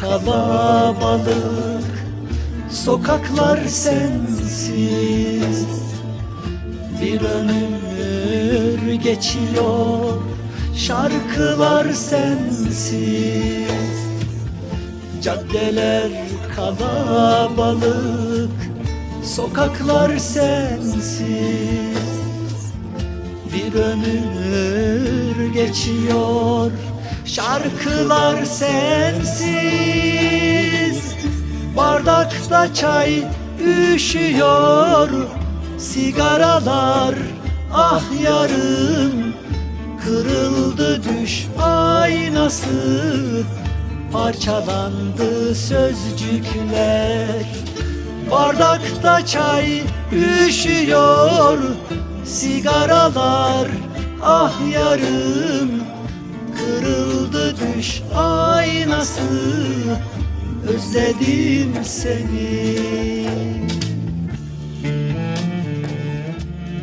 kalabalık Sokaklar sensiz. Bir ömür geçiyor Şarkılar sensiz. Caddeler kalabalık Sokaklar sensiz. Bir ömür geçiyor Şarkılar sensiz. Bardakta çay üşüyor. Sigaralar ah yarım Kırıldı düş aynası. Parçalandı sözcükler. Bardakta çay üşüyor. Sigaralar ah yarım aynası Özledim seni?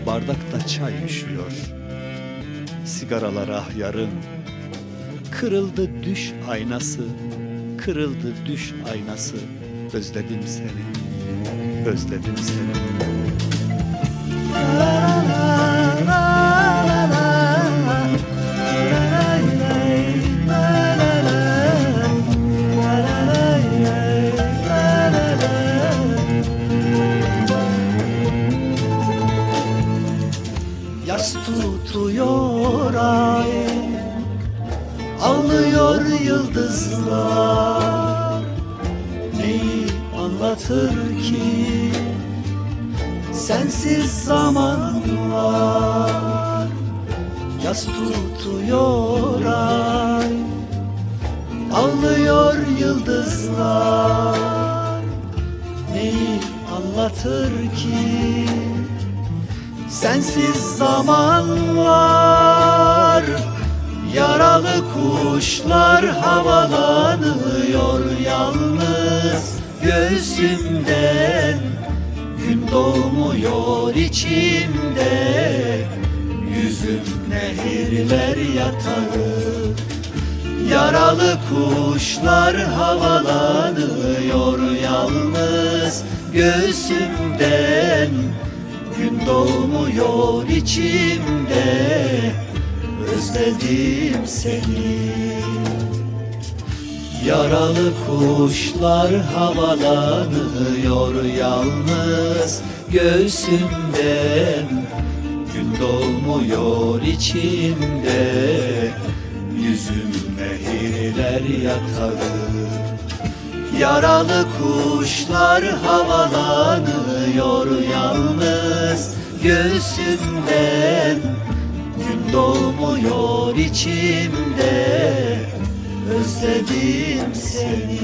Bardakta çay üşüyor Sigaralar ah yarım Kırıldı düş aynası Kırıldı düş aynası. Özledim seni Özledim seni Yas tutuyor ay Ağlıyor yıldızlar. Neyi anlatır ki? Sensiz zamanlar Yas tutuyor ay Ağlıyor yıldızlar. Neyi anlatır ki Sensiz zamanlar Yaralı kuşlar havalanıyor yalnız Göğsümden. Gün doğmuyor içimde Yüzüm nehirler yatağı. Yaralı kuşlar havalanıyor yalnız Göğsümden Gün doğmuyor içimde Özledim seni. Yaralı kuşlar havalanıyor yalnız Göğsümden. Gün doğmuyor içimde Yüzüm nehirler yatağı Yaralı kuşlar havalanıyor yalnız Göğsümden Gün doğmuyor içimde Özledim seni